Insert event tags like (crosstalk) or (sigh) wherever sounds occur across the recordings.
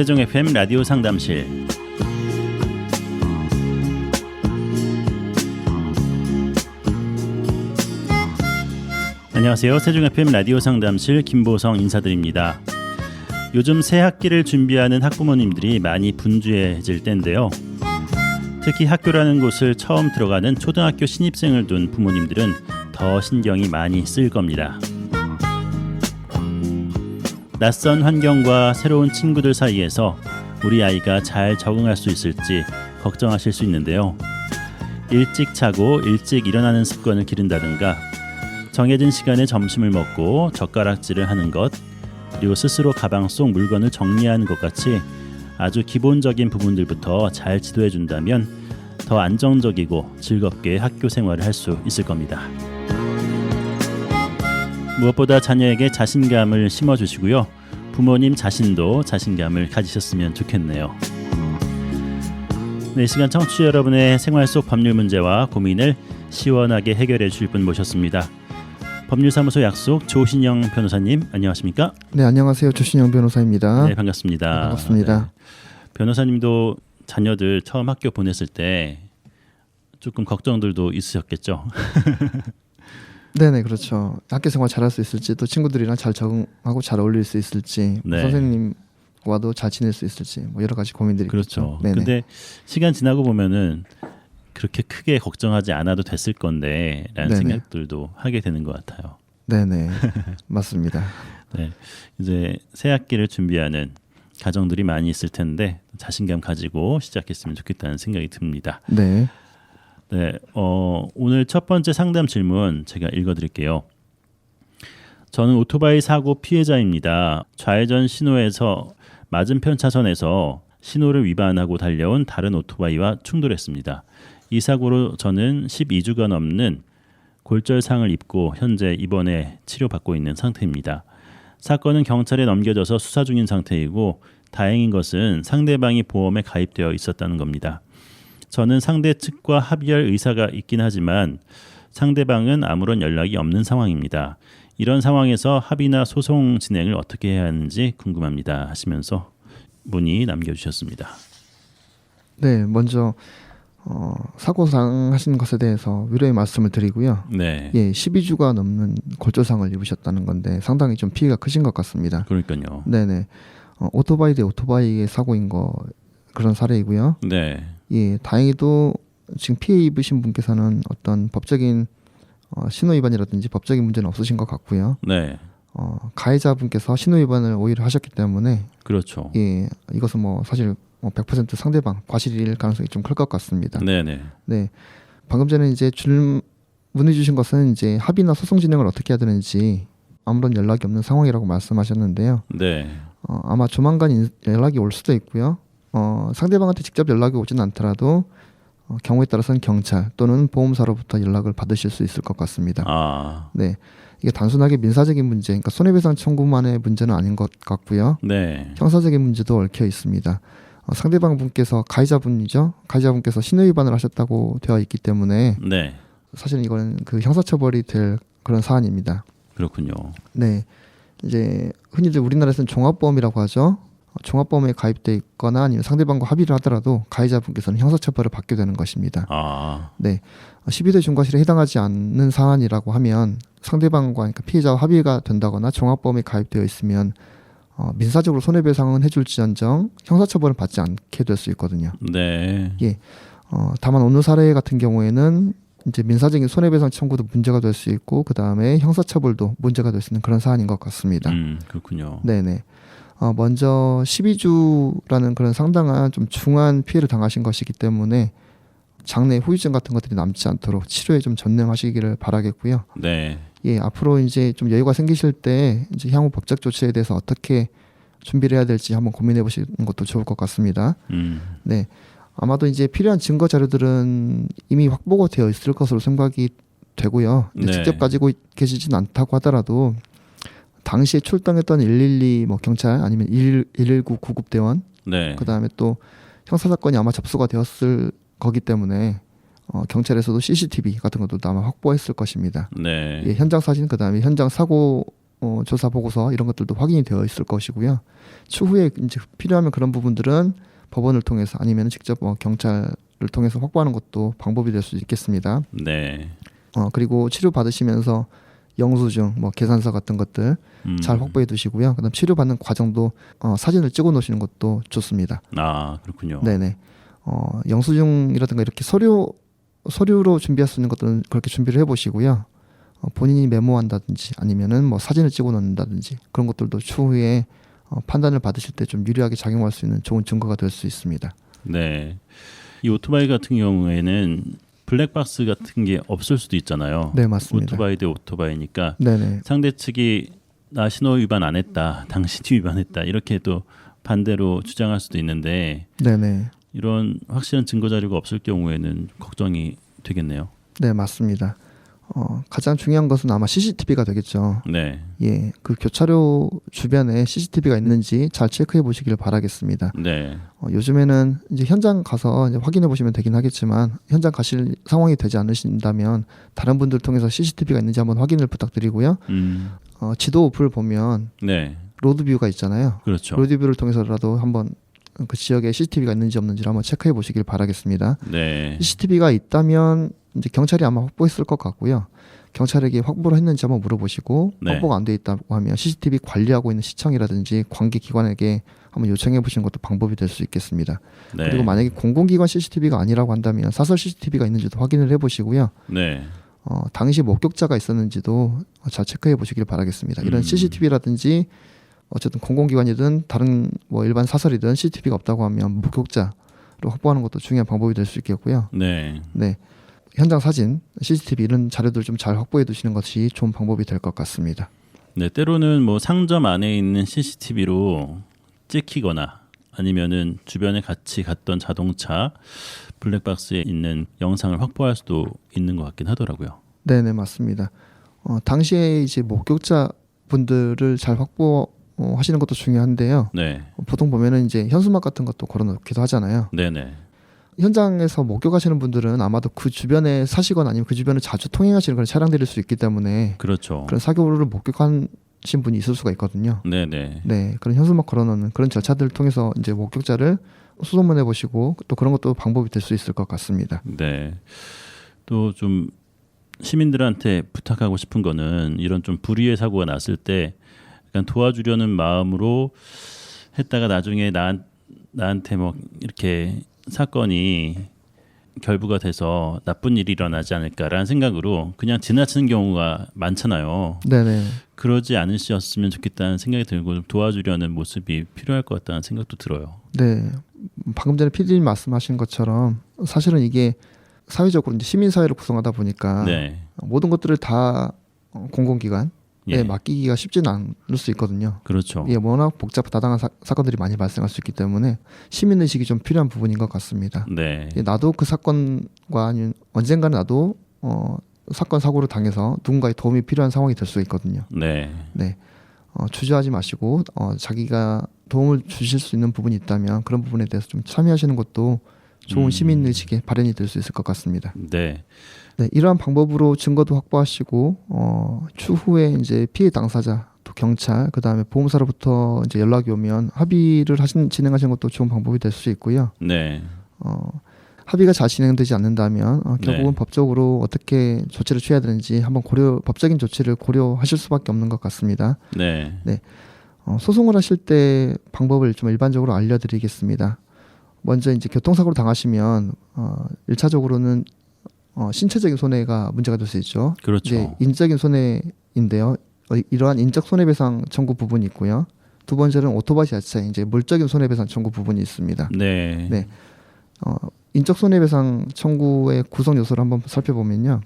세종 FM 라디오 상담실. 안녕하세요. 세종 FM 라디오 상담실 김보성 인사드립니다. 요즘 새 학기를 준비하는 학부모님들이 많이 분주해질 때인데요. 특히 학교라는 곳을 처음 들어가는 초등학교 신입생을 둔 부모님들은 더 신경이 많이 쓰일 겁니다. 낯선 환경과 새로운 친구들 사이에서 우리 아이가 잘 적응할 수 있을지 걱정하실 수 있는데요. 일찍 자고 일찍 일어나는 습관을 기른다든가 정해진 시간에 점심을 먹고 젓가락질을 하는 것 그리고 스스로 가방 속 물건을 정리하는 것 같이 아주 기본적인 부분들부터 잘 지도해 준다면 더 안정적이고 즐겁게 학교 생활을 할 수 있을 겁니다. 무엇보다 자녀에게 자신감을 심어주시고요. 부모님 자신도 자신감을 가지셨으면 좋겠네요. 네, 이 시간 청취자 여러분의 생활 속 법률 문제와 고민을 시원하게 해결해 주실 분 모셨습니다. 법률사무소 약속 조신영 변호사님 안녕하십니까? 네, 안녕하세요. 조신영 변호사입니다. 네, 반갑습니다. 네, 반갑습니다. 네. 변호사님도 자녀들 처음 학교 보냈을 때 조금 걱정들도 있으셨겠죠. (laughs) 네, 네, 그렇죠. 학교 생활 잘할 수 있을지, 또 친구들이랑 잘 적응하고 잘 어울릴 수 있을지, 네. 선생님과도 잘 지낼 수 있을지, 뭐 여러 가지 고민들이 그렇죠. 있겠죠. 네, 네. 근데 시간 지나고 보면은 그렇게 크게 걱정하지 않아도 됐을 건데라는 네네. 생각들도 하게 되는 것 같아요. 네, 네, (laughs) 맞습니다. 네, 이제 새 학기를 준비하는 가정들이 많이 있을 텐데 자신감 가지고 시작했으면 좋겠다는 생각이 듭니다. 네, 네, 어, 오늘 첫 번째 상담 질문 제가 읽어드릴게요. 저는 오토바이 사고 피해자입니다. 좌회전 신호에서 맞은편 차선에서 신호를 위반하고 달려온 다른 오토바이와 충돌했습니다. 이 사고로 저는 12주가 넘는 골절상을 입고 현재 입원해 치료받고 있는 상태입니다. 사건은 경찰에 넘겨져서 수사 중인 상태이고 다행인 것은 상대방이 보험에 가입되어 있었다는 겁니다. 저는 상대 측과 합의할 의사가 있긴 하지만 상대방은 아무런 연락이 없는 상황입니다. 이런 상황에서 합의나 소송 진행을 어떻게 해야 하는지 궁금합니다. 하시면서 문의 남겨주셨습니다. 네. 먼저 어, 사고상 하신 것에 대해서 위로의 말씀을 드리고요. 네, 예, 12주가 넘는 골절상을 입으셨다는 건데 상당히 좀 피해가 크신 것 같습니다. 그러니까요. 네, 네. 어, 오토바이 대 오토바이의 사고인 거 그런 사례이고요. 네, 예, 다행히도 지금 피해 입으신 분께서는 어떤 법적인 어, 신호 위반이라든지 법적인 문제는 없으신 것 같고요. 네, 어, 가해자분께서 신호 위반을 오히려 하셨기 때문에 그렇죠. 예, 이것은 뭐 사실 뭐100% 상대방 과실일 가능성이 좀 클 것 같습니다. 네, 네, 네. 방금 전에 이제 질문해 주신 것은 이제 합의나 소송 진행을 어떻게 해야 되는지 아무런 연락이 없는 상황이라고 말씀하셨는데요. 네, 어, 아마 조만간 인- 연락이 올 수도 있고요. 어, 상대방한테 직접 연락이 오진 않더라도 어, 경우에 따라서는 경찰 또는 보험사로부터 연락을 받으실 수 있을 것 같습니다. 아, 네, 이게 단순하게 민사적인 문제, 그러니까 손해배상 청구만의 문제는 아닌 것 같고요. 네, 형사적인 문제도 얽혀 있습니다. 어, 상대방 분께서 가해자 분이죠. 가해자 분께서 신호 위반을 하셨다고 되어 있기 때문에 네, 사실 이거는 그 형사처벌이 될 그런 사안입니다. 그렇군요. 네, 이제 흔히들 우리나라에서는 종합보험이라고 하죠. 어, 종합보험에 가입돼 있거나 아니면 상대방과 합의를 하더라도 가해자분께서는 형사처벌을 받게 되는 것입니다. 아, 네, 12대 중과실에 해당하지 않는 사안이라고 하면 상대방과 그러니까 피해자와 합의가 된다거나 종합보험에 가입되어 있으면 어, 민사적으로 손해배상은 해줄지언정 형사처벌은 받지 않게 될 수 있거든요. 네, 어, 다만 어느 사례 같은 경우에는 이제 민사적인 손해배상 청구도 문제가 될 수 있고 그 다음에 형사처벌도 문제가 될 수 있는 그런 사안인 것 같습니다. 음, 그렇군요. 네네. 어, 먼저 12주라는 그런 상당한 좀 중한 피해를 당하신 것이기 때문에 장내 후유증 같은 것들이 남지 않도록 치료에 좀 전념하시기를 바라겠고요. 네, 예, 앞으로 이제 좀 여유가 생기실 때 이제 향후 법적 조치에 대해서 어떻게 준비를 해야 될지 한번 고민해 보시는 것도 좋을 것 같습니다. 음, 네. 아마도 이제 필요한 증거 자료들은 이미 확보가 되어 있을 것으로 생각이 되고요. 네. 직접 가지고 계시진 않다고 하더라도 당시에 출동했던 112 뭐 경찰 아니면 1 119 구급대원 네, 그다음에 또 형사 사건이 아마 접수가 되었을 거기 때문에 어, 경찰에서도 CCTV 같은 것도 아마 확보했을 것입니다. 네, 예, 현장 사진 그다음에 현장 사고 어, 조사 보고서 이런 것들도 확인이 되어 있을 것이고요. 추후에 이제 필요하면 그런 부분들은 법원을 통해서 아니면 직접 뭐 경찰을 통해서 확보하는 것도 방법이 될 수 있겠습니다. 네. 어, 그리고 치료 받으시면서 영수증, 뭐 계산서 같은 것들 음. 잘 확보해 두시고요. 그다음 치료 받는 과정도 어, 사진을 찍어 놓으시는 것도 좋습니다. 아 그렇군요. 네네. 어, 영수증이라든가 이렇게 서류 서류로 준비할 수 있는 것들은 그렇게 준비를 해보시고요. 어, 본인이 메모한다든지 아니면은 뭐 사진을 찍어 놓는다든지 그런 것들도 추후에 어, 판단을 받으실 때 좀 유리하게 작용할 수 있는 좋은 증거가 될 수 있습니다. 네. 이 오토바이 같은 경우에는 블랙박스 같은 게 없을 수도 있잖아요. 네 맞습니다. 오토바이 대 오토바이니까 네네. 상대 측이 나 신호 위반 안 했다, 당신이 위반했다 이렇게 또 반대로 주장할 수도 있는데 네네. 이런 확실한 증거 자료가 없을 경우에는 걱정이 되겠네요. 네 맞습니다. 어, 가장 중요한 것은 아마 CCTV가 되겠죠. 네, 예, 그 교차로 주변에 CCTV가 있는지 잘 체크해 보시기를 바라겠습니다. 네, 어, 요즘에는 이제 현장 가서 이제 확인해 보시면 되긴 하겠지만 현장 가실 상황이 되지 않으신다면 다른 분들 통해서 CCTV가 있는지 한번 확인을 부탁드리고요. 음, 어, 지도 어플 보면 네, 로드뷰가 있잖아요. 그렇죠. 로드뷰를 통해서라도 한번 그 지역에 CCTV가 있는지 없는지를 한번 체크해 보시길 바라겠습니다. 네, CCTV가 있다면 이제 경찰이 아마 확보했을 것 같고요. 경찰에게 확보를 했는지 한번 물어보시고 네. 확보가 안 돼 있다고 하면 CCTV 관리하고 있는 시청이라든지 관계 기관에게 한번 요청해 보시는 것도 방법이 될 수 있겠습니다. 네, 그리고 만약에 공공기관 CCTV가 아니라고 한다면 사설 CCTV가 있는지도 확인을 해 보시고요. 네, 어, 당시 목격자가 있었는지도 잘 체크해 보시길 바라겠습니다. 이런 음. CCTV라든지 어쨌든 공공기관이든 다른 뭐 일반 사설이든 CCTV가 없다고 하면 목격자로 확보하는 것도 중요한 방법이 될 수 있겠고요. 네, 네. 현장 사진, CCTV 이런 자료들 좀 잘 확보해 두시는 것이 좋은 방법이 될 것 같습니다. 네. 때로는 뭐 상점 안에 있는 CCTV로 찍히거나 아니면은 주변에 같이 갔던 자동차 블랙박스에 있는 영상을 확보할 수도 있는 것 같긴 하더라고요. 네, 네, 맞습니다. 어, 당시에 이제 목격자 분들을 잘 확보 어, 하시는 것도 중요한데요. 네, 어, 보통 보면은 이제 현수막 같은 것도 걸어놓기도 하잖아요. 네, 네, 현장에서 목격하시는 분들은 아마도 그 주변에 사시거나 아니면 그 주변을 자주 통행하시는 그런 차량들일 수 있기 때문에 그렇죠. 그런 사고를 목격하신 분이 있을 수가 있거든요. 네, 네, 네, 그런 현수막 걸어놓는 그런 절차들을 통해서 이제 목격자를 수소문해 보시고 또 그런 것도 방법이 될 수 있을 것 같습니다. 네. 또 좀 시민들한테 부탁하고 싶은 거는 이런 좀 불의의 사고가 났을 때 약간 도와주려는 마음으로 했다가 나중에 나 나한테 뭐 이렇게 사건이 결부가 돼서 나쁜 일이 일어나지 않을까라는 생각으로 그냥 지나치는 경우가 많잖아요. 네네. 그러지 않으셨으면 좋겠다는 생각이 들고 좀 도와주려는 모습이 필요할 것 같다는 생각도 들어요. 네. 방금 전에 피디님 말씀하신 것처럼 사실은 이게 사회적으로 이제 시민 사회를 구성하다 보니까 네. 모든 것들을 다 어, 공공기관에 예. 맡기기가 쉽지는 않을 수 있거든요. 그렇죠. 이게 워낙 복잡 다당한 사, 사건들이 많이 발생할 수 있기 때문에 시민 의식이 좀 필요한 부분인 것 같습니다. 네. 예, 나도 그 사건과 아니면 언젠가는 나도 어, 사건 사고를 당해서 누군가의 도움이 필요한 상황이 될 수 있거든요. 네. 네. 어, 주저하지 마시고 어, 자기가 도움을 주실 수 있는 부분이 있다면 그런 부분에 대해서 좀 참여하시는 것도 좋은 음. 시민 의식의 발현이 될 수 있을 것 같습니다. 네. 네, 이러한 방법으로 증거도 확보하시고 어, 추후에 이제 피해 당사자 또 경찰 그다음에 보험사로부터 이제 연락이 오면 합의를 하신 진행하시는 것도 좋은 방법이 될 수 있고요. 네. 어, 합의가 잘 진행되지 않는다면 어, 결국은 네. 법적으로 어떻게 조치를 취해야 되는지 한번 고려 법적인 조치를 고려하실 수밖에 없는 것 같습니다. 네. 어, 소송을 하실 때 방법을 좀 일반적으로 알려드리겠습니다. 먼저 이제 교통사고로 당하시면 어, 일차적으로는 어, 신체적인 손해가 문제가 될 수 있죠. 그렇죠. 이제 인적인 손해인데요. 어, 이러한 인적 손해배상 청구 부분이 있고요. 두 번째는 오토바이 자체 이제 물적인 손해배상 청구 부분이 있습니다. 네. 네. 어, 인적 손해배상 청구의 구성 요소를 한번 살펴보면요.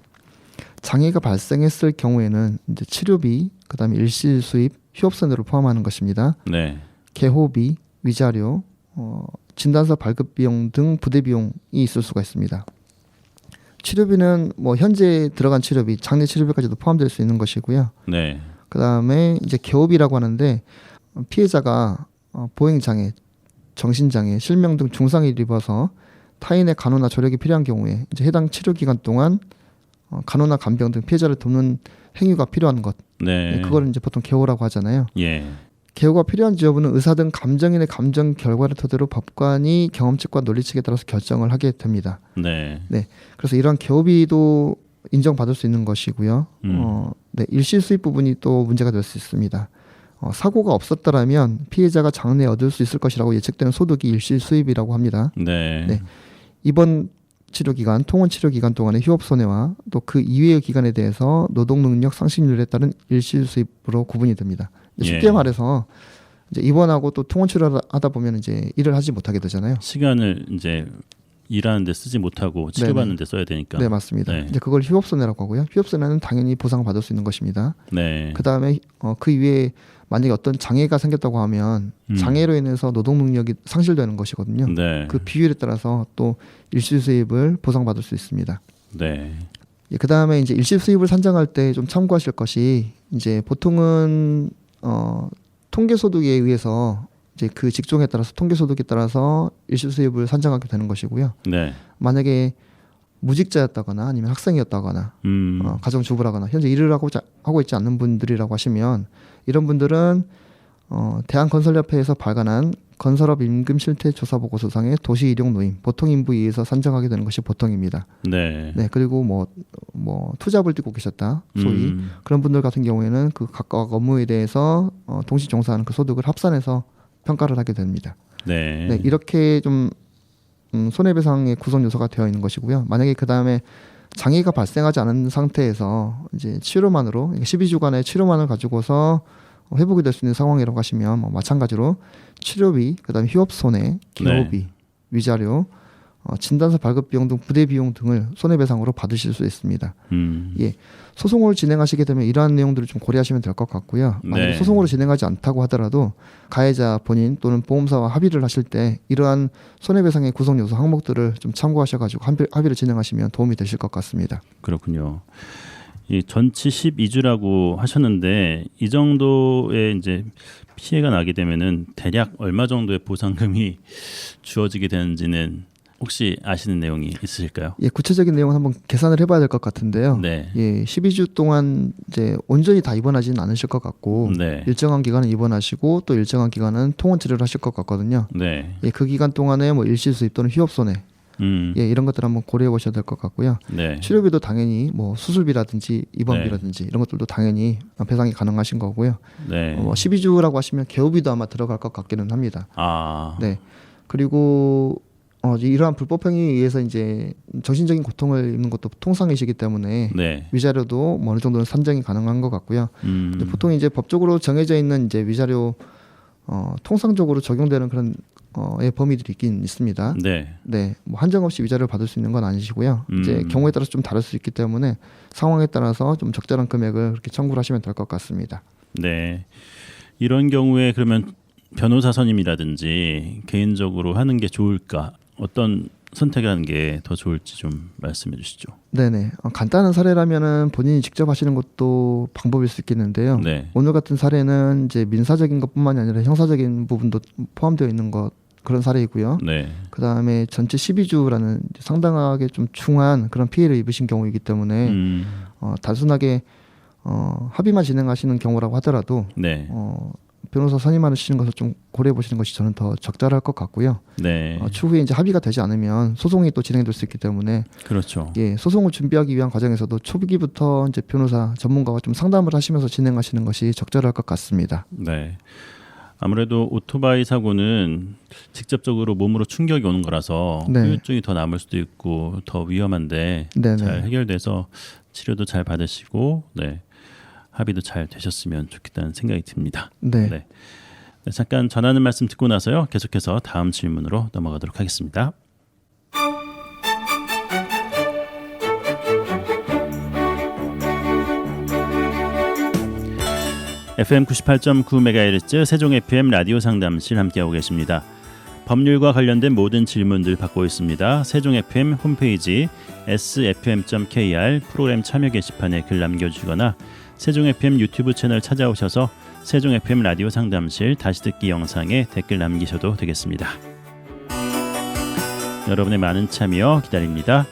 장애가 발생했을 경우에는 이제 치료비, 그다음에 일시 수입, 휴업선으로 포함하는 것입니다. 네. 개호비, 위자료, 어, 진단서 발급 비용 등 부대 비용이 있을 수가 있습니다. 치료비는 뭐 현재 들어간 치료비, 장례 치료비까지도 포함될 수 있는 것이고요. 네. 그다음에 이제 개호비라고 하는데 피해자가 어, 보행 장애, 정신 장애, 실명 등 중상을 입어서 타인의 간호나 조력이 필요한 경우에 이제 해당 치료 기간 동안 어, 간호나 간병 등 피해자를 돕는 행위가 필요한 것, 네. 네, 그걸 이제 보통 개호라고 하잖아요. 예. 개호가 필요한지 여부는 의사 등 감정인의 감정 결과를 토대로 법관이 경험칙과 논리칙에 따라서 결정을 하게 됩니다. 네. 그래서 이러한 개호비도 인정받을 수 있는 것이고요. 음. 어, 네, 일시 수입 부분이 또 문제가 될 수 있습니다. 어, 사고가 없었더라면 피해자가 장래 얻을 수 있을 것이라고 예측되는 소득이 일시 수입이라고 합니다. 네. 네. 입원 치료 기간, 통원 치료 기간 동안의 휴업 손해와 또 그 이외의 기간에 대해서 노동 능력 상실률에 따른 일시 수입으로 구분이 됩니다. 이제 쉽게 예. 말해서 이제 입원하고 또 통원 치료를 하다 보면 이제 일을 하지 못하게 되잖아요. 시간을 이제 일하는데 쓰지 못하고 치료받는데 써야 되니까. 네, 맞습니다. 네. 이제 그걸 휴업 손해라고 하고요. 휴업 손해는 당연히 보상받을 수 있는 것입니다. 네. 그 다음에 어, 그 이외에 만약에 어떤 장애가 생겼다고 하면 음. 장애로 인해서 노동 능력이 상실되는 것이거든요. 네. 그 비율에 따라서 또 일시 수입을 보상받을 수 있습니다. 네. 그 다음에 이제 일시 수입을 산정할 때 좀 참고하실 것이 이제 보통은 어, 통계 소득에 의해서 이제 그 직종에 따라서 통계 소득에 따라서 일시 수입을 산정하게 되는 것이고요. 네. 만약에 무직자였다거나 아니면 학생이었다거나 음. 어, 가정주부라거나 현재 일을 하고, 자, 하고 있지 않는 분들이라고 하시면 이런 분들은 어, 대한건설협회에서 발간한 건설업 임금 실태 조사 보고서상의 도시 일용 노임 보통 인부에 의해서 산정하게 되는 것이 보통입니다. 네. 네 그리고 뭐뭐 투잡을 뛰고 계셨다 소위 음. 그런 분들 같은 경우에는 그 각각 업무에 대해서 어, 동시 종사하는 그 소득을 합산해서 평가를 하게 됩니다. 네. 네, 이렇게 좀 음, 손해배상의 구성 요소가 되어 있는 것이고요. 만약에 그 다음에 장애가 발생하지 않은 상태에서 이제 치료만으로 12주간의 치료만을 가지고서 회복이 될 수 있는 상황이라고 하시면 뭐 마찬가지로 치료비, 그다음에 휴업 손해, 기호비, 위자료, 어, 진단서 발급 비용 등 부대 비용 등을 손해배상으로 받으실 수 있습니다. 음. 예. 소송을 진행하시게 되면 이러한 내용들을 좀 고려하시면 될 것 같고요. 네. 소송으로 진행하지 않다고 하더라도 가해자 본인 또는 보험사와 합의를 하실 때 이러한 손해배상의 구성 요소 항목들을 좀 참고하셔가지고 합의, 합의를 진행하시면 도움이 되실 것 같습니다. 그렇군요. 이 전치 12주라고 하셨는데 이 정도의 이제 피해가 나게 되면은 대략 얼마 정도의 보상금이 주어지게 되는지는 혹시 아시는 내용이 있으실까요? 예, 구체적인 내용은 한번 계산을 해봐야 될 것 같은데요. 네. 예, 12주 동안 이제 온전히 다 입원하지는 않으실 것 같고 네. 일정한 기간은 입원하시고 또 일정한 기간은 통원 치료를 하실 것 같거든요. 네. 예, 그 기간 동안에 뭐 일시 수입 또는 휴업 손해 음. 예, 이런 것들 한번 고려해 보셔야 될 것 같고요. 네. 치료비도 당연히 뭐 수술비라든지 입원비라든지 이런 것들도 당연히 배상이 가능하신 거고요. 네. 어, 12주라고 하시면 개호비도 아마 들어갈 것 같기는 합니다. 아. 네. 그리고 어, 이러한 불법 행위에 의해서 이제 정신적인 고통을 입는 것도 통상이시기 때문에 네. 위자료도 뭐 어느 정도는 산정이 가능한 것 같고요. 음. 보통 이제 법적으로 정해져 있는 이제 위자료 어, 통상적으로 적용되는 그런 어의 범위들이 있긴 있습니다. 네. 네, 뭐 한정 없이 위자료를 받을 수 있는 건 아니시고요. 이제 음. 경우에 따라서 좀 다를 수 있기 때문에 상황에 따라서 좀 적절한 금액을 그렇게 청구를 하시면 될 것 같습니다. 네. 이런 경우에 그러면 변호사 선임이라든지 개인적으로 하는 게 좋을까? 어떤 선택을 하는 게 더 좋을지 좀 말씀해 주시죠. 네네. 어, 간단한 사례라면은 본인이 직접 하시는 것도 방법일 수 있겠는데요. 네. 오늘 같은 사례는 이제 민사적인 것뿐만이 아니라 형사적인 부분도 포함되어 있는 것 그런 사례이고요. 네. 그 다음에 전체 12주라는 상당하게 좀 중한 그런 피해를 입으신 경우이기 때문에 음. 어, 단순하게 어, 합의만 진행하시는 경우라고 하더라도 네. 어, 변호사 선임하시는 것을 좀 고려해 보시는 것이 저는 더 적절할 것 같고요. 네. 어, 추후에 이제 합의가 되지 않으면 소송이 또 진행될 수 있기 때문에 그렇죠. 예, 소송을 준비하기 위한 과정에서도 초기부터 이제 변호사 전문가와 좀 상담을 하시면서 진행하시는 것이 적절할 것 같습니다. 네. 아무래도 오토바이 사고는 직접적으로 몸으로 충격이 오는 거라서 네. 후유증이 더 남을 수도 있고 더 위험한데 네네. 잘 해결돼서 치료도 잘 받으시고 네. 합의도 잘 되셨으면 좋겠다는 생각이 듭니다. 네. 네. 네, 잠깐 전하는 말씀 듣고 나서요. 계속해서 다음 질문으로 넘어가도록 하겠습니다. FM 98.9MHz 세종 FM 라디오 상담실 함께하고 계십니다. 법률과 관련된 모든 질문들 받고 있습니다. 세종 FM 홈페이지 sfm.kr 프로그램 참여 게시판에 글 남겨주거나 세종 FM 유튜브 채널 찾아오셔서 세종 FM 라디오 상담실 다시 듣기 영상에 댓글 남기셔도 되겠습니다. 여러분의 많은 참여 기다립니다.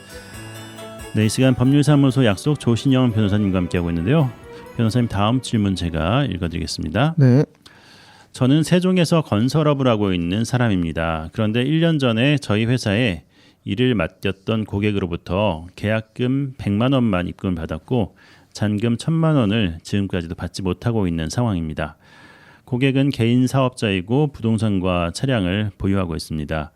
네, 이 시간 법률사무소 약속 조신영 변호사님과 함께하고 있는데요. 변호사님 다음 질문 제가 읽어드리겠습니다. 네. 저는 세종에서 건설업을 하고 있는 사람입니다. 그런데 1년 전에 저희 회사에 일을 맡겼던 고객으로부터 계약금 100만 원만 입금을 받았고 잔금 1000만 원을 지금까지도 받지 못하고 있는 상황입니다. 고객은 개인 사업자이고 부동산과 차량을 보유하고 있습니다.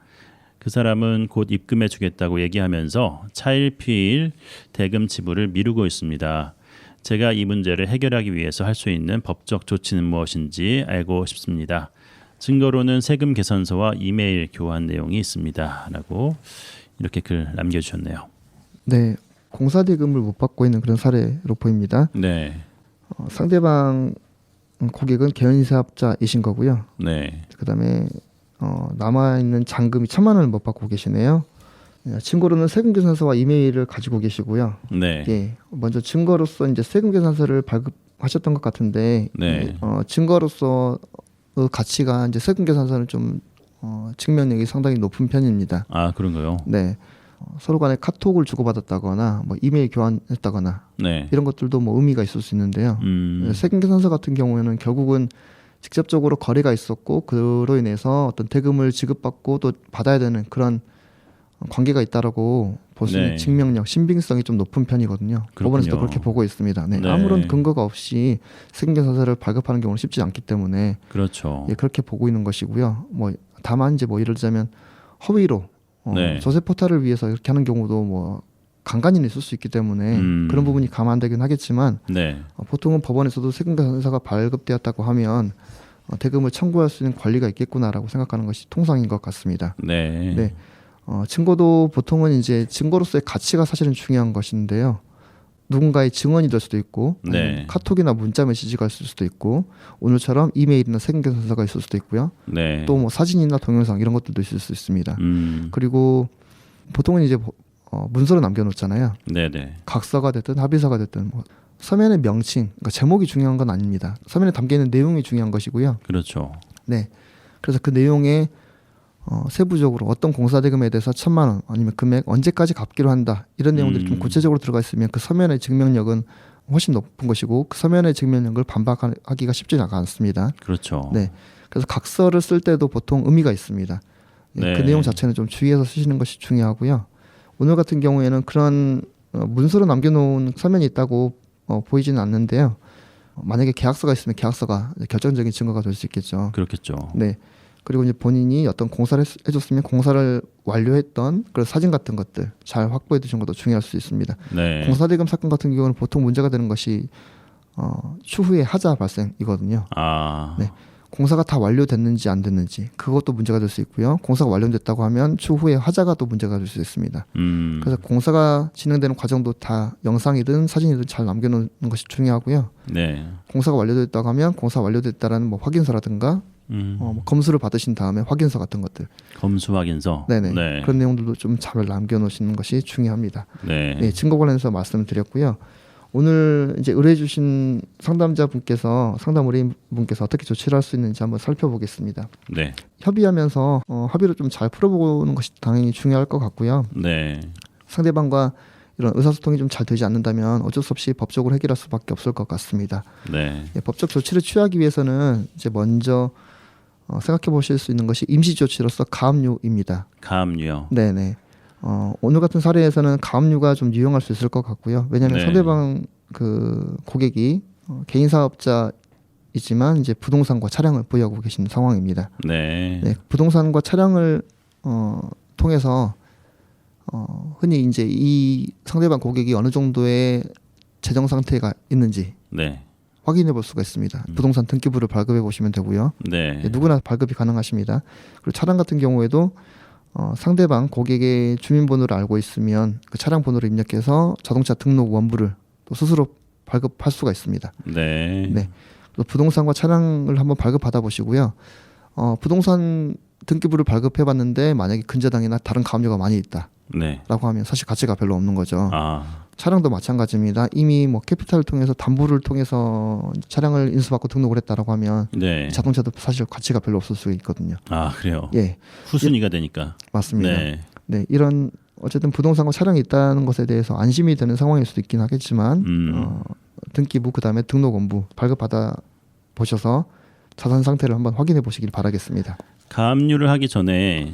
그 사람은 곧 입금해 주겠다고 얘기하면서 차일피일 대금 지불을 미루고 있습니다. 제가 이 문제를 해결하기 위해서 할 수 있는 법적 조치는 무엇인지 알고 싶습니다. 증거로는 세금 계산서와 이메일 교환 내용이 있습니다.라고 이렇게 글 남겨주셨네요. 네. 공사 대금을 못 받고 있는 그런 사례로 보입니다. 네, 어, 상대방 고객은 개인 사업자이신 거고요. 네, 그다음에 어, 남아 있는 잔금이 천만 원을 못 받고 계시네요. 예, 증거로는 세금 계산서와 이메일을 가지고 계시고요. 네, 예, 먼저 증거로서 이제 세금 계산서를 발급하셨던 것 같은데, 네. 예, 어, 증거로서 그 가치가 이제 세금 계산서는 좀 어, 증명력이 상당히 높은 편입니다. 아 그런가요? 네, 어, 서로 간에 카톡을 주고받았다거나, 뭐 이메일 교환했다거나 네, 이런 것들도 뭐 의미가 있을 수 있는데요. 음, 예, 세금 계산서 같은 경우에는 결국은 직접적으로 거래가 있었고 그로 인해서 어떤 대금을 지급받고 또 받아야 되는 그런 관계가 있다라고 볼수 있는 네. 증명력, 신빙성이 좀 높은 편이거든요. 법원에서도 그렇군요. 그렇게 보고 있습니다. 네, 네. 아무런 근거가 없이 세금계산서를 발급하는 경우는 쉽지 않기 때문에 그렇죠. 예, 그렇게 보고 있는 것이고요. 뭐 다만 이제 뭐 예를 들자면 허위로 어, 네. 조세 포탈을 위해서 이렇게 하는 경우도 뭐 간간히 있을 수 있기 때문에 음. 그런 부분이 감안되긴 하겠지만 네, 어, 보통은 법원에서도 세금계산서가 발급되었다고 하면 어, 대금을 청구할 수 있는 권리가 있겠구나라고 생각하는 것이 통상인 것 같습니다. 네, 네. 어, 증거도 보통은 이제 증거로서의 가치가 사실은 중요한 것인데요. 누군가의 증언이 될 수도 있고 네. 카톡이나 문자 메시지가 있을 수도 있고 오늘처럼 이메일이나 세금계산서가 있을 수도 있고요. 네. 또뭐 사진이나 동영상 이런 것들도 있을 수 있습니다. 음, 그리고 보통은 이제 뭐, 어, 문서로 남겨놓잖아요. 네, 네, 각서가 됐든 합의서가 됐든 뭐 서면의 명칭, 그러니까 제목이 중요한 건 아닙니다. 서면에 담겨 있는 내용이 중요한 것이고요. 그렇죠. 네. 그래서 그 내용에 어, 세부적으로 어떤 공사 대금에 대해서 천만 원 아니면 금액 언제까지 갚기로 한다 이런 내용들이 좀 음. 구체적으로 들어가 있으면 그 서면의 증명력은 훨씬 높은 것이고 그 서면의 증명력을 반박하기가 쉽지가 않습니다. 그렇죠. 네. 그래서 각서를 쓸 때도 보통 의미가 있습니다. 예, 네. 그 내용 자체는 좀 주의해서 쓰시는 것이 중요하고요. 오늘 같은 경우에는 그런 어, 문서로 남겨놓은 서면이 있다고 어, 보이지는 않는데요. 어, 만약에 계약서가 있으면 계약서가 결정적인 증거가 될 수 있겠죠. 그렇겠죠. 네. 그리고 이제 본인이 어떤 공사를 했- 해줬으면 공사를 완료했던 그런 사진 같은 것들 잘 확보해 두신 것도 중요할 수 있습니다. 네, 공사대금 사건 같은 경우는 보통 문제가 되는 것이 어, 추후에 하자 발생이거든요. 아, 네. 공사가 다 완료됐는지 안 됐는지 그것도 문제가 될 수 있고요. 공사가 완료됐다고 하면 추후에 하자가 또 문제가 될 수 있습니다. 음, 그래서 공사가 진행되는 과정도 다 영상이든 사진이든 잘 남겨놓는 것이 중요하고요. 네, 공사가 완료됐다고 하면 공사 완료됐다라는 뭐 확인서라든가 음, 어, 뭐 검수를 받으신 다음에 확인서 같은 것들, 검수 확인서. 네네 네, 그런 내용들도 좀 잘 남겨놓으시는 것이 중요합니다. 네, 네, 증거 관련해서 말씀드렸고요. 오늘 이제 의뢰주신 상담자 분께서 상담 의뢰인 분께서 어떻게 조치를 할 수 있는지 한번 살펴보겠습니다. 네, 협의하면서 어, 합의를 좀 잘 풀어보는 것이 당연히 중요할 것 같고요. 네, 상대방과 이런 의사소통이 좀 잘 되지 않는다면 어쩔 수 없이 법적으로 해결할 수밖에 없을 것 같습니다. 네, 예, 법적 조치를 취하기 위해서는 이제 먼저 어, 생각해 보실 수 있는 것이 임시 조치로서 가압류입니다. 가압류요. 네네. 어, 오늘 같은 사례에서는 가압류가 좀 유용할 수 있을 것 같고요. 왜냐하면 네. 상대방 그 고객이 어, 개인 사업자이지만 이제 부동산과 차량을 보유하고 계신 상황입니다. 네, 네, 부동산과 차량을 어, 통해서 어, 흔히 이제 이 상대방 고객이 어느 정도의 재정 상태가 있는지 네, 확인해 볼 수가 있습니다. 음. 부동산 등기부를 발급해 보시면 되고요. 네, 예, 누구나 발급이 가능하십니다. 그리고 차량 같은 경우에도 어, 상대방 고객의 주민번호를 알고 있으면 그 차량 번호를 입력해서 자동차 등록 원부를 또 스스로 발급할 수가 있습니다. 네, 네. 또 부동산과 차량을 한번 발급 받아 보시고요. 어, 부동산 등기부를 발급해 봤는데 만약에 근저당이나 다른 가압류가 많이 있다라고 네, 하면 사실 가치가 별로 없는 거죠. 아, 차량도 마찬가지입니다. 이미 뭐 캐피탈을 통해서 담보를 통해서 차량을 인수받고 등록을 했다라고 하면 네, 자동차도 사실 가치가 별로 없을 수 있거든요. 아 그래요. 예, 후순위가 되니까. 맞습니다. 네, 네, 이런 어쨌든 부동산과 차량이 있다는 것에 대해서 안심이 되는 상황일 수도 있긴 하겠지만 음. 어, 등기부 그다음에 등록 원부 발급 받아 보셔서 자산 상태를 한번 확인해 보시길 바라겠습니다. 가압류를 하기 전에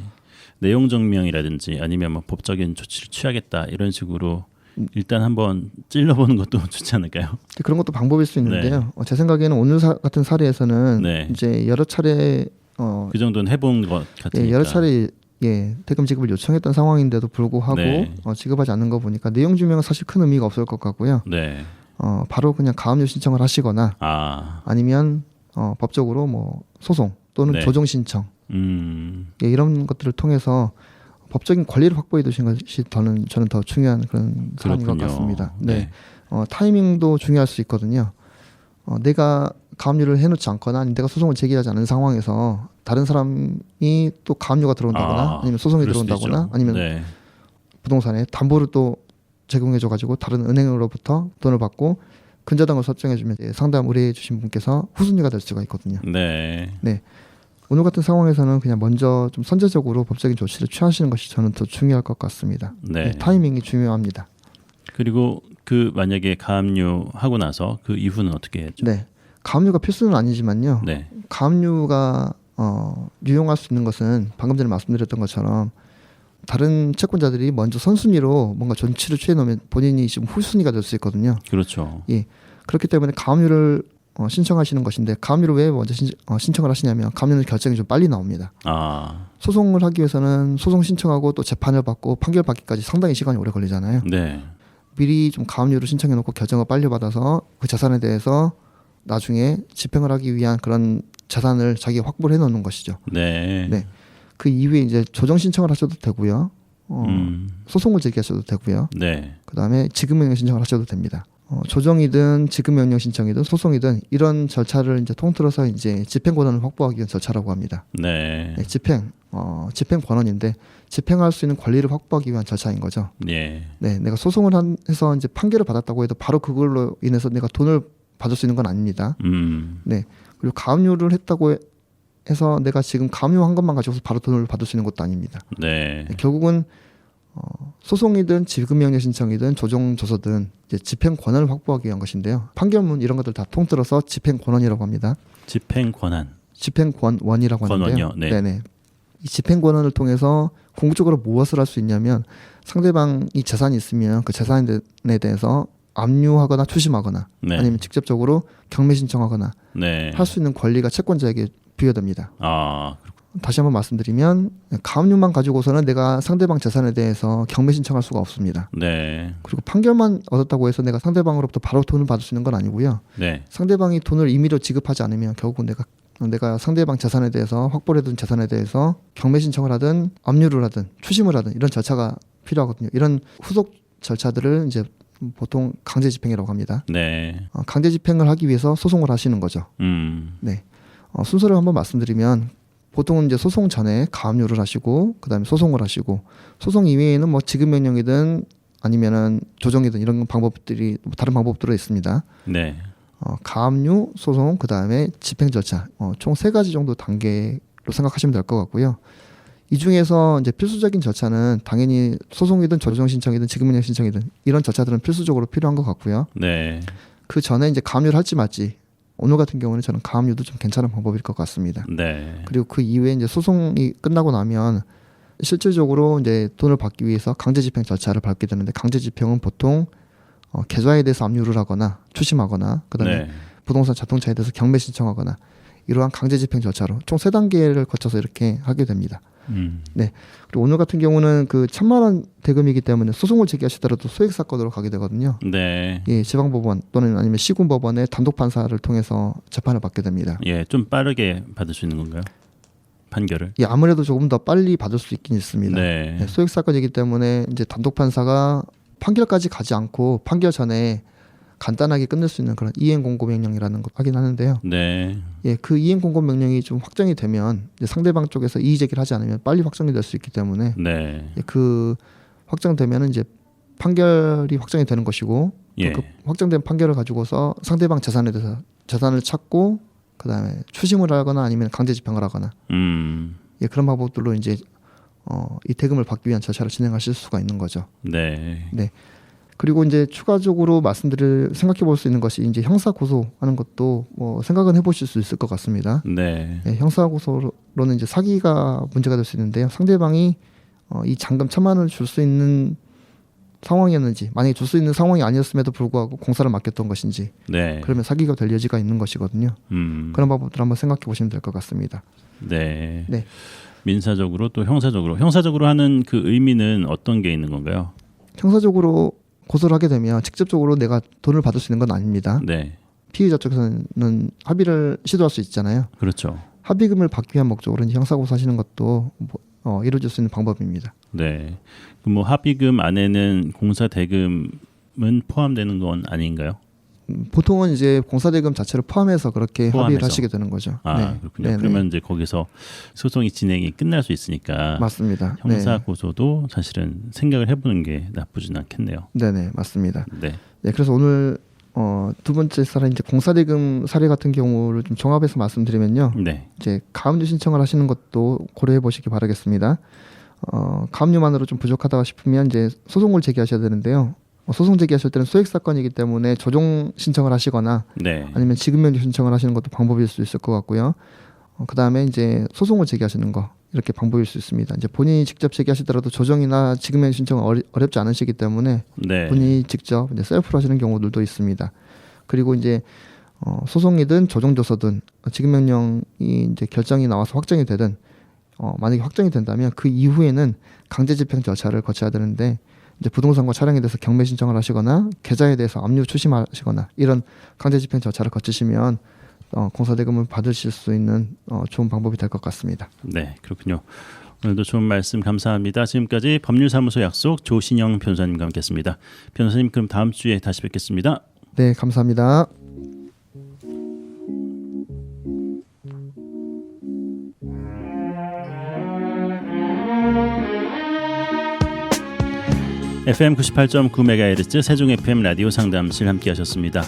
내용 증명이라든지 아니면 뭐 법적인 조치를 취하겠다 이런 식으로 음. 일단 한번 찔러보는 것도 (laughs) 좋지 않을까요? 그런 것도 방법일 수 있는데요. 어, 제 생각에는 오늘 사, 같은 사례에서는 네. 이제 여러 차례 어, 그 정도는 해본 것 같으니까. 예, 여러 차례 예, 대금 지급을 요청했던 상황인데도 불구하고 네. 어, 지급하지 않는 거 보니까 내용 증명은 사실 큰 의미가 없을 것 같고요. 네. 어, 바로 그냥 가압류 신청을 하시거나 아, 아니면 어, 법적으로 뭐 소송 또는 네. 조정 신청 음, 예, 이런 것들을 통해서 법적인 권리를 확보해 두신 것이 저는 저는 더 중요한 그런 사안인 것. 같습니다. 네. 어, 타이밍도 중요할 수 있거든요. 어, 내가 가압류를 해놓지 않거나 아니면 내가 소송을 제기하지 않은 상황에서 다른 사람이 또 가압류가 들어온다거나 아, 아, 니면 소송이 들어온다거나. 아니면 네. 부동산에 담보를 또 제공해줘 가지고 다른 은행으로부터 돈을 받고 근저당을 설정해주면 상담 의뢰해 주신 분께서 후순위가 될 수가 있거든요. 네. 오늘 같은 상황에서는 그냥 먼저 좀 선제적으로 법적인 조치를 취하시는 것이 저는 더 중요할 것 같습니다. 네. 네, 타이밍이 중요합니다. 그리고 그 만약에 가압류 하고 나서 그 이후는 어떻게 했죠? 네, 가압류가 필수는 아니지만요. 네. 가압류가 어, 유용할 수 있는 것은 방금 전에 말씀드렸던 것처럼 다른 채권자들이 먼저 선순위로 뭔가 조치를 취해 놓으면 본인이 지금 후순위가 될 수 있거든요. 그렇죠. 그렇기 때문에 가압류를 어, 신청하시는 것인데 가압류를 왜 먼저 신, 어, 신청을 하시냐면 가압류는 결정이 좀 빨리 나옵니다. 아, 소송을 하기 위해서는 소송 신청하고 또 재판을 받고 판결 받기까지 상당히 시간이 오래 걸리잖아요. 네. 미리 좀 가압류를 신청해 놓고 결정을 빨리 받아서 그 자산에 대해서 나중에 집행을 하기 위한 그런 자산을 자기가 확보를 해 놓는 것이죠. 네. 네. 그 이후에 이제 조정 신청을 하셔도 되고요. 어, 음, 소송을 제기하셔도 되고요. 네. 그다음에 지급명령 신청을 하셔도 됩니다. 어, 조정이든 지급 명령 신청이든 소송이든 이런 절차를 이제 통틀어서 이제 집행 권한을 확보하기 위한 절차라고 합니다. 네. 네, 집행, 어, 집행 권한인데 집행할 수 있는 권리를 확보하기 위한 절차인 거죠. 예. 네, 내가 소송을 한, 해서 이제 판결을 받았다고 해도 바로 그걸로 인해서 내가 돈을 받을 수 있는 건 아닙니다. 음, 그리고 가압류를 했다고 해- 해서 내가 지금 가압류한 것만 가지고서 바로 돈을 받을 수 있는 것도 아닙니다. 네. 네, 결국은 어, 소송이든 지급명령 신청이든 조정 조서든 이제 집행 권한을 확보하기 위한 것인데요. 판결문 이런 것들 다 통틀어서 집행 권한이라고 합니다. 집행 권한. 집행 권원이라고 하는데요. 네. 네네. 이 집행 권한을 통해서 궁극적으로 무엇을 할 수 있냐면 상대방이 재산이 있으면 그 재산에 대해서 압류하거나 추심하거나 네. 아니면 직접적으로 경매 신청하거나 네. 할수 있는 권리가 채권자에게 부여됩니다. 아, 다시 한번 말씀드리면 가압류만 가지고서는 내가 상대방 재산에 대해서 경매 신청할 수가 없습니다. 네. 그리고 판결만 얻었다고 해서 내가 상대방으로부터 바로 돈을 받을 수 있는 건 아니고요. 네. 상대방이 돈을 임의로 지급하지 않으면 결국은 내가 내가 상대방 재산에 대해서 확보를 해둔 재산에 대해서 경매 신청을 하든 압류를 하든 추심을 하든 이런 절차가 필요하거든요. 이런 후속 절차들을 이제 보통 강제 집행이라고 합니다. 네. 어, 강제 집행을 하기 위해서 소송을 하시는 거죠. 음, 어, 순서를 한번 말씀드리면 보통은 이제 소송 전에 가압류를 하시고 그다음에 소송을 하시고 소송 이외에는 뭐 지급 명령이든 아니면은 조정이든 이런 방법들이 뭐 다른 방법들도 있습니다. 네. 어, 가압류, 소송, 그다음에 집행 절차 어, 총 세 가지 정도 단계로 생각하시면 될 것 같고요. 이 중에서 이제 필수적인 절차는 당연히 소송이든 조정 신청이든 지급 명령 신청이든 이런 절차들은 필수적으로 필요한 것 같고요. 네. 그 전에 이제 가압류를 할지 말지 오늘 같은 경우는 저는 가압류도 좀 괜찮은 방법일 것 같습니다. 네. 그리고 그 이후에 이제 소송이 끝나고 나면 실질적으로 이제 돈을 받기 위해서 강제 집행 절차를 밟게 되는데 강제 집행은 보통 어, 계좌에 대해서 압류를 하거나 추심하거나 그다음에 네. 부동산 자동차에 대해서 경매 신청하거나 이러한 강제 집행 절차로 총 세 단계를 거쳐서 이렇게 하게 됩니다. 음, 그리고 오늘 같은 경우는 그 천만 원 대금이기 때문에 소송을 제기하시더라도 소액 사건으로 가게 되거든요. 네. 예, 지방법원 또는 아니면 시군법원의 단독 판사를 통해서 재판을 받게 됩니다. 예, 좀 빠르게 받을 수 있는 건가요? 판결을? 예, 아무래도 조금 더 빨리 받을 수 있긴 있습니다. 네. 네, 소액 사건이기 때문에 이제 단독 판사가 판결까지 가지 않고 판결 전에 간단하게 끝낼 수 있는 그런 이행 공고 명령이라는 걸 하긴 하는데요. 네. 예, 그 이행 공고 명령이 좀 확정이 되면 이제 상대방 쪽에서 이의 제기를 하지 않으면 빨리 확정이 될 수 있기 때문에 네. 예, 그 확정되면은 이제 판결이 확정이 되는 것이고 예. 그 확정된 판결을 가지고서 상대방 재산에 대해서 재산을 찾고 그다음에 추심을 하거나 아니면 강제 집행을 하거나 음, 예, 그런 방법들로 이제 어, 이 대금을 받기 위한 절차를 진행하실 수가 있는 거죠. 네. 그리고 이제 추가적으로 말씀드릴 생각해 볼 수 있는 것이 이제 형사 고소하는 것도 뭐 생각은 해보실 수 있을 것 같습니다. 네. 네, 형사 고소로는 이제 사기가 문제가 될 수 있는데요. 상대방이 어, 이 잔금 천만 원을 줄 수 있는 상황이었는지 만약에 줄 수 있는 상황이 아니었음에도 불구하고 공사를 맡겼던 것인지 네. 그러면 사기가 될 여지가 있는 것이거든요. 음. 그런 방법들 한번 생각해 보시면 될 것 같습니다. 네. 네. 민사적으로 또 형사적으로 형사적으로 하는 그 의미는 어떤 게 있는 건가요? 형사적으로 고소를 하게 되면 직접적으로 내가 돈을 받을 수 있는 건 아닙니다. 네. 피의자 쪽에서는 합의를 시도할 수 있잖아요. 그렇죠. 합의금을 받기 위한 목적으로 이제 형사고소 하시는 것도 뭐, 어, 이루어질 수 있는 방법입니다. 네. 그뭐 합의금 안에는 공사 대금은 포함되는 건 아닌가요? 음, 보통은 이제 공사 대금 자체를 포함해서 그렇게 합의를 포함해서. 하시게 되는 거죠. 아 네. 그렇군요. 네, 네. 그러면 이제 거기서 소송이 진행이 끝날 수 있으니까 맞습니다. 형사 네. 고소도 사실은 생각을 해보는 게 나쁘진 않겠네요. 네, 네, 맞습니다. 네. 네, 그래서 오늘 어, 두 번째 사례 이제 공사 대금 사례 같은 경우를 좀 종합해서 말씀드리면요. 네. 이제 가압류 신청을 하시는 것도 고려해 보시기 바라겠습니다. 어, 가압류만으로 좀 부족하다 싶으면 이제 소송을 제기하셔야 되는데요. 어, 소송 제기하실 때는 소액 사건이기 때문에 조정 신청을 하시거나 네. 아니면 지급면제 신청을 하시는 것도 방법일 수 있을 것 같고요. 어, 그 다음에 이제 소송을 제기하시는 거 이렇게 방법일 수 있습니다. 이제 본인이 직접 제기하시더라도 조정이나 지급면제 신청은 어리, 어렵지 않으시기 때문에 네. 본인이 직접 이제 셀프로 하시는 경우들도 있습니다. 그리고 이제 어, 소송이든 조정조서든 지급명령이 이제 결정이 나와서 확정이 되든 어, 만약에 확정이 된다면 그 이후에는 강제집행 절차를 거쳐야 되는데 이제 부동산과 차량에 대해서 경매 신청을 하시거나 계좌에 대해서 압류 추심하시거나 이런 강제 집행 절차를 거치시면 어, 공사 대금을 받으실 수 있는 어, 좋은 방법이 될 것 같습니다. 네. 그렇군요. 오늘도 좋은 말씀 감사합니다. 지금까지 법률사무소 약속 조신영 변호사님과 함께했습니다. 변호사님 그럼 다음 주에 다시 뵙겠습니다. 네, 감사합니다. FM 98.9MHz 세종 FM 라디오 상담실 함께 하셨습니다.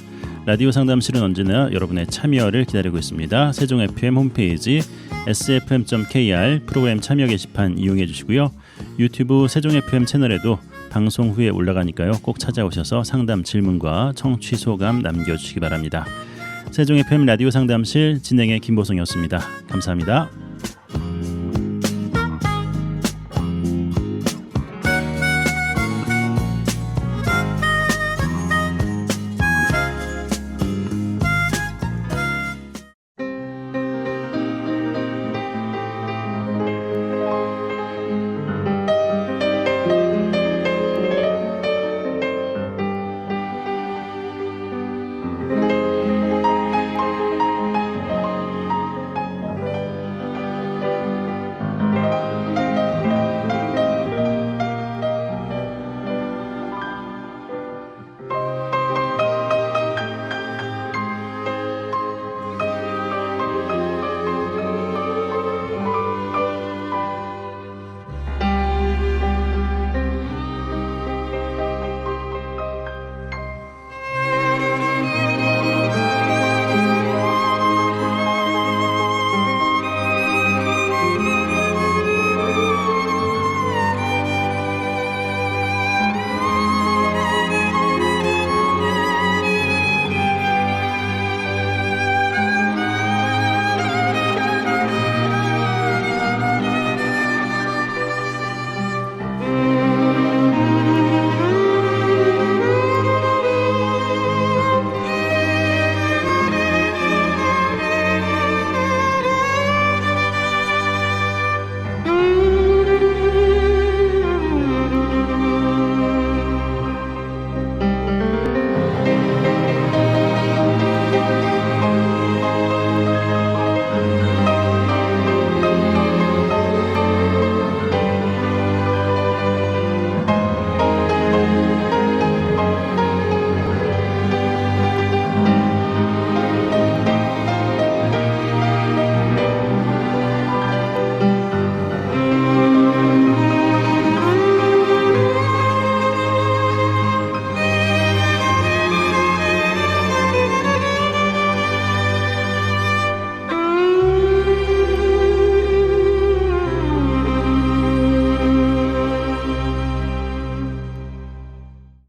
라디오 상담실은 언제나 여러분의 참여를 기다리고 있습니다. 세종 FM 홈페이지 sfm.kr 프로그램 참여 게시판 이용해 주시고요. 유튜브 세종 FM 채널에도 방송 후에 올라가니까요. 꼭 찾아오셔서 상담 질문과 청취 소감 남겨 주시기 바랍니다. 세종 FM 라디오 상담실 진행의 김보성이었습니다. 감사합니다.